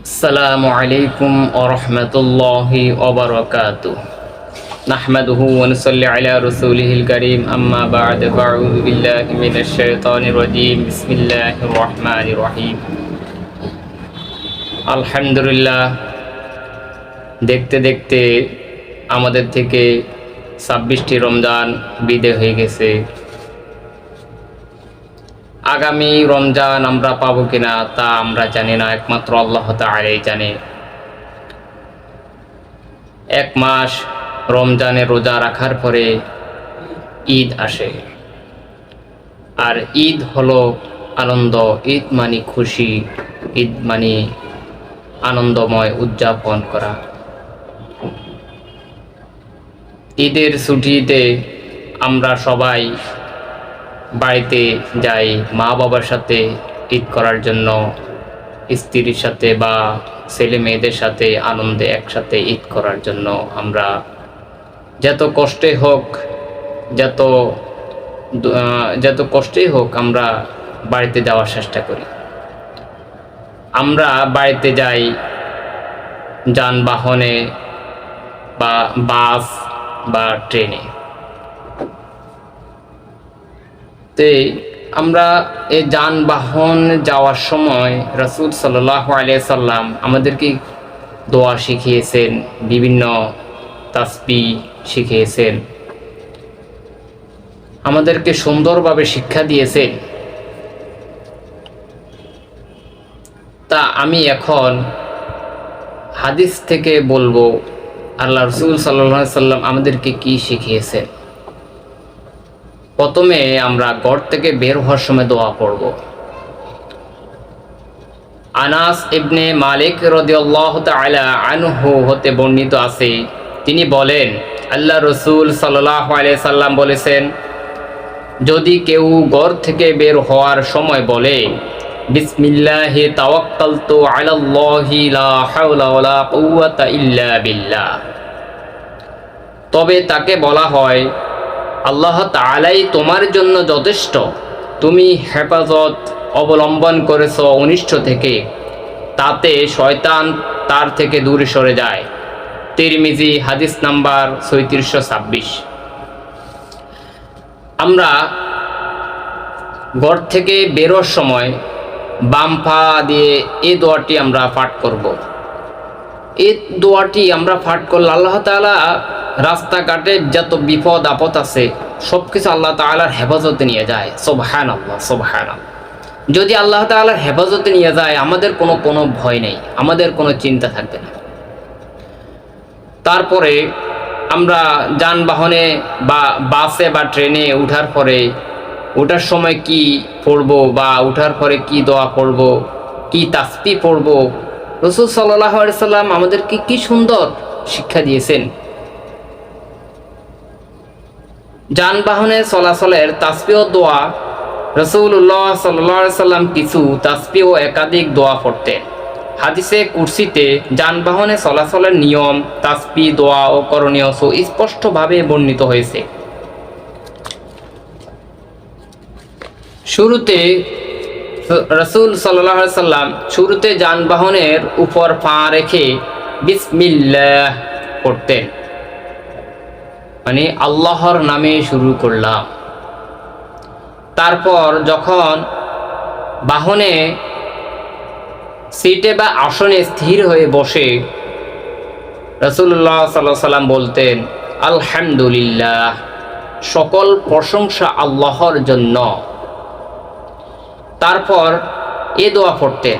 السلام عليكم ورحمة الله وبركاته نحمده ونصلي على رسوله الكريم أما بعد فأعوذ بالله من الشيطان الرجيم بسم الله الرحمن الرحيم আলহামদুলিল্লাহ দেখতে দেখতে আমাদের থেকে ছাব্বিশটি রমজান বিদে হয়ে গেছে আগামী রমজান আমরা পাবো কিনা তা আমরা জানি না, একমাত্র আল্লাহ তাআলাই জানে। এক মাস রমজানে রোজা রাখার পরে ঈদ আসে। আর ঈদ হলো আনন্দ, ঈদ মানে খুশি, ঈদ মানে আনন্দময় উদযাপন করা। ঈদের ছুটিতে আমরা সবাই বাড়িতে যাই মা বাবার সাথে ঈদ করার জন্য, স্ত্রীর সাথে বা ছেলে মেয়েদের সাথে আনন্দে একসাথে ঈদ করার জন্য আমরা যত কষ্টে হোক, যত যত কষ্টেই হোক আমরা বাড়িতে যাওয়ার চেষ্টা করি। আমরা বাড়িতে যাই যানবাহনে বা বাস বা ট্রেনে। তে আমরা এই যানবাহন যাওয়ার সময় রসুল সাল্লাহ সাল্লাম আমাদেরকে দোয়া শিখিয়েছেন, বিভিন্ন তাসপি শিখিয়েছেন। আমাদেরকে সুন্দরভাবে শিক্ষা দিয়েছেন। তা আমি এখন হাদিস থেকে বলব, আল্লাহ রসুল সাল্লাম আমাদেরকে কি শিখিয়েছেন? প্রথমে আমরা ঘর থেকে বের হওয়ার সময় দোয়া পড়ব আনাস ইবনে মালিক রদিয়াল্লাহ তাআলা আনহু হতে বর্ণিত আছে। তিনি বলেন, আল্লাহ রসুল সাল্লাহ আলিয়া সাল্লাম বলেছেন, যদি কেউ ঘর থেকে বের হওয়ার সময় বলে, বিসমিল্লাহি তাওয়াক্কালতু আলাল্লাহি লা হাওলা বিল্লাহ, তবে তাকে বলা হয় আল্লাহ তাআলাই তোমার জন্য যথেষ্ট। তুমি হেফাজত অবলম্বন করেছ অনিষ্ট থেকে। তাতে শয়তান তার থেকে দূরে সরে যায়। তিরমিজি হাদিস নাম্বার ছয়ত্রিশশো ছাব্বিশ। আমরা ঘর থেকে বেরোর সময় বাম পা দিয়ে এই দোয়াটি আমরা পাঠ করব। এই দোয়াটি আমরা পাঠ করলে আল্লাহ তাআলা রাস্তাঘাটে যত বিপদ আপদ আছে সব কিছু আল্লাহ তাআলার হেফাজতে নিয়ে যায়। সোবহান আল্লাহ সোবহান যদি আল্লাহ তাআলার হেফাজতে নিয়ে যায়, আমাদের কোনো কোনো ভয় নেই, আমাদের কোনো চিন্তা থাকবে না। তারপরে আমরা যানবাহনে বা বাসে বা ট্রেনে উঠার পরে ওঠার সময় কি পড়ব বা উঠার পরে কি দোয়া পড়ব, কি তাসপি পড়ব, রসুল সাল্লাহ সাল্লাম আমাদেরকে কি সুন্দর শিক্ষা দিয়েছেন। যানবাহনে চলাচলের তাসপি ও দোয়া রসুল্লাহ সাল্লাহ সাল্লাম কিছু তাসপি একাধিক দোয়া পড়তেন। হাদিসে, কুরসিতে যানবাহনে চলাচলের নিয়ম তাসপি দোয়া ও করণীয় স্পষ্টভাবে বর্ণিত হয়েছে। শুরুতে রসুল সাল্লাহ সাল্লাম শুরুতে যানবাহনের উপর পা রেখে বিসমিল্লাহ করতেন মানে আল্লাহর নামে শুরু করলাম। তারপর যখন বাহনে সিটে বা আসনে স্থির হয়ে বসে রসুল্লাহ সাল্লাহ সাল্লাম বলতেন, আলহামদুলিল্লাহ, সকল প্রশংসা আল্লাহর জন্য। তারপর এ দোয়া পড়তেন।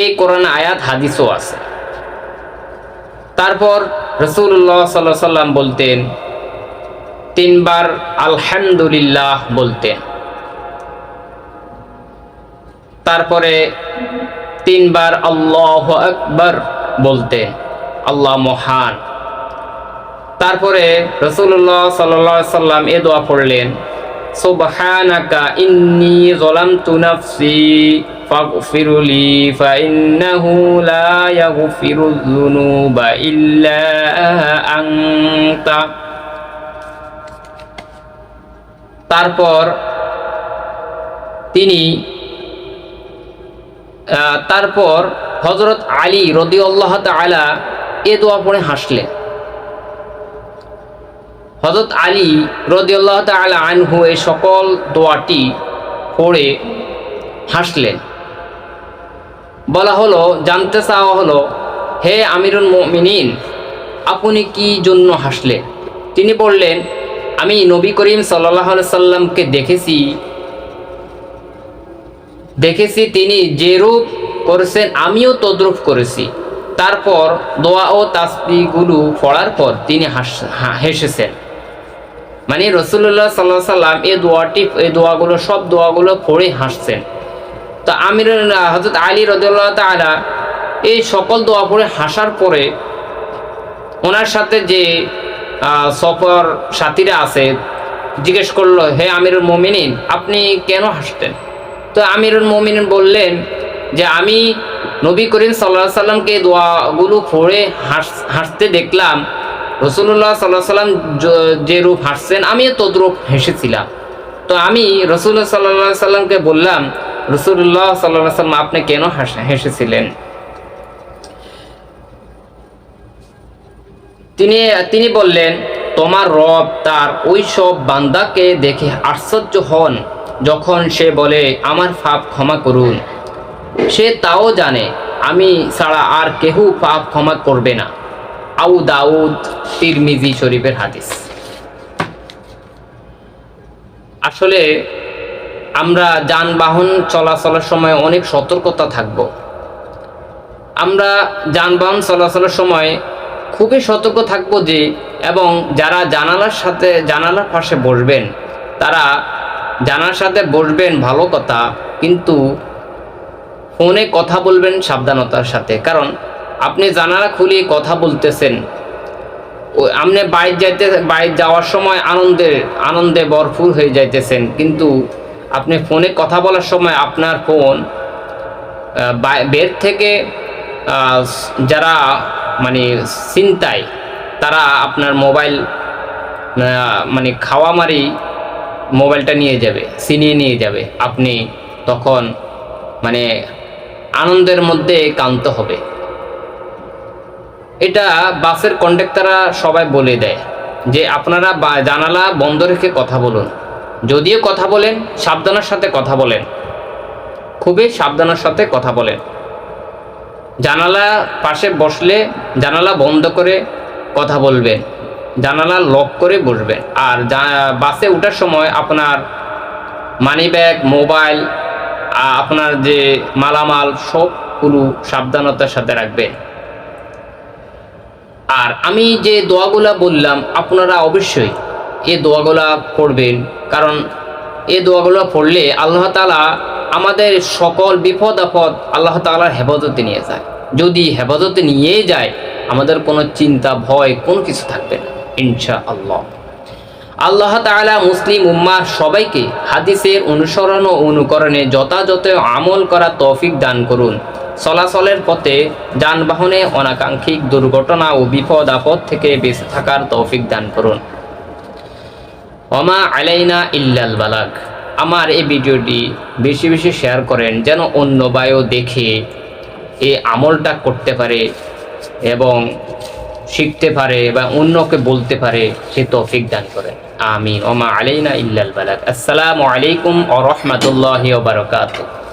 এই কোরআন আয়াত, হাদিসও আছে। তারপর রসুল্লাহ সাল্লাহ সাল্লাম বলতেন, তিনবার আলহামদুলিল্লাহ বলতেন। তারপরে তিনবার আল্লাহ আকবর বলতেন, আল্লাহ মহান। তারপরে রসুল্লাহ সাল্লাহ সাল্লাম এ দোয়া পড়লেন ইন্নি যালামতু নাফসি ফাগফিরলি ফাইন্নাহু লা ইয়াগফিরুয যুনুবা ইল্লা আনতা তারপর তিনি তারপর হজরত আলী রদি আল্লাহ তালা এ দোয়া পড়ে হাসলেন। হজরত আলী রদিউল্লাহ তালা আনহু এই সকল দোয়াটি পড়ে হাসলেন। বলা হলো, জানতে চাওয়া হলো, হে আমিরুল মুমিনিন, আপনি কি জন্য হাসলেন? তিনি বললেন, আমি নবী করিম সাল্লাহ সাল্লামকে দেখেছি। দেখেছি তিনি যে রূপ করেছেন, আমিও তদ্রূপ করেছি। তারপর দোয়া ও তাসবিগুলো পড়ার পর তিনি হাস হেসেছেন। মানে রসুল্লাহ সাল্লাহ সাল্লাম এই দোয়াটি, এই দোয়াগুলো, সব দোয়াগুলো পড়ে হাসছেন। তো আমির হজরত আলী রদুল্লাহ তালা এই সকল দোয়া পড়ে হাসার পরে ওনার সাথে যে সফর সাথীরা আছে, জিজ্ঞেস করল, হে আমিরুল মমিনিন, আপনি কেন হাসতেন? তো আমিরুল মমিনিন বললেন যে, আমি নবী করিম সাল্লাহ সাল্লামকে দোয়াগুলো পড়ে হাস, হাসতে দেখলাম রসুল্লাহ সাল্লাহ সাল্লাম যে রূপ হাসছেন, আমিও তদ্রূপ হেসেছিলাম। তো আমি রসুল্লাহ সাল্লাহ সাল্লামকে বললাম রসুল্লাহ সাল্লাহ সাল্লাম আপনি কেন হাস- হেসেছিলেন? তিনি তিনি বললেন, তোমার রব তার ওই সব বান্দাকে দেখে আশ্চর্য হন যখন সে বলে, আমার পাপ ক্ষমা করুন। সে তাও জানে, আমি ছাড়া আর কেহ পাপ ক্ষমা করবে না। আউ দাউদ, তিরমিজি শরীফের হাদিস। আসলে আমরা যানবাহন চলাচলের সময় অনেক সতর্কতা থাকব। আমরা যানবাহন চলাচলের সময় খুবই সতর্ক থাকব যে, এবং যারা জানালার সাথে, জানালার পাশে বসবেন, তারা জানালার সাথে বসবেন ভালো কথা, কিন্তু ফোনে কথা বলবেন সাবধানতার সাথে। কারণ আপনি জানালা খুলিয়ে কথা বলতেছেন আপনি বাইরে যাইতে, বাইরে যাওয়ার সময় আনন্দের আনন্দে ভরপুর হয়ে যাইতেছেন, কিন্তু আপনি ফোনে কথা বলার সময় আপনার ফোন বের থেকে যারা মানে চিন্তায় তারা আপনার মোবাইল মানে খাওয়া মারি মোবাইলটা নিয়ে যাবে, ছিনিয়ে নিয়ে যাবে। আপনি তখন মানে আনন্দের মধ্যে কান্ত হবে। এটা বাসের কন্ডাক্টাররা সবাই বলে দেয় যে, আপনারা জানালা বন্ধ রেখে কথা বলুন। যদিও কথা বলেন, সাবধানের সাথে কথা বলেন। খুবই সাবধানের সাথে কথা বলেন। জানালা পাশে বসলে জানালা বন্ধ করে কথা বলবেন জানালা লক করে বসবেন আর বাসে ওঠার সময় আপনার মানি ব্যাগ মোবাইল আপনার যে মালামাল সবগুলো সাবধানতার সাথে রাখবেন আর আমি যে দোয়াগুলা বললাম, আপনারা অবশ্যই এই দোয়াগুলা পড়বেন কারণ এ দোয়াগুলো পড়লে আল্লাহ তালা আমাদের সকল বিপদ আপদ আল্লাহ তালার হেফাজতে নিয়ে যায়। যদি হেফাজতে নিয়ে যায়, আমাদের কোনো চিন্তা, ভয়, কোনো কিছু থাকবে না ইনশা আল্লাহ আল্লাহ তাআলা মুসলিম উম্মাহ সবাইকে হাদিসের অনুসরণ ও অনুকরণে যথাযথ আমল করা তৌফিক দান করুন। চলাচলের পথে যানবাহনে অনাকাঙ্ক্ষিক দুর্ঘটনা ও বিপদ আপদ থেকে বেঁচে থাকার তৌফিক দান করুন। ওমা আলাইনা ইল্লাল বালাক আমার এই ভিডিওটি বেশি বেশি শেয়ার করেন যেন অন্য বায়ু দেখে এই আমলটা করতে পারে এবং শিখতে পারে বা অন্যকে বলতে পারে সে তৌফিক দান করেন আমিন। ওমা আলাইনা ইল্লাল বালাক আসসালামু আলাইকুম ওয়া রাহমাতুল্লাহি ওয়া বারাকাতুহু।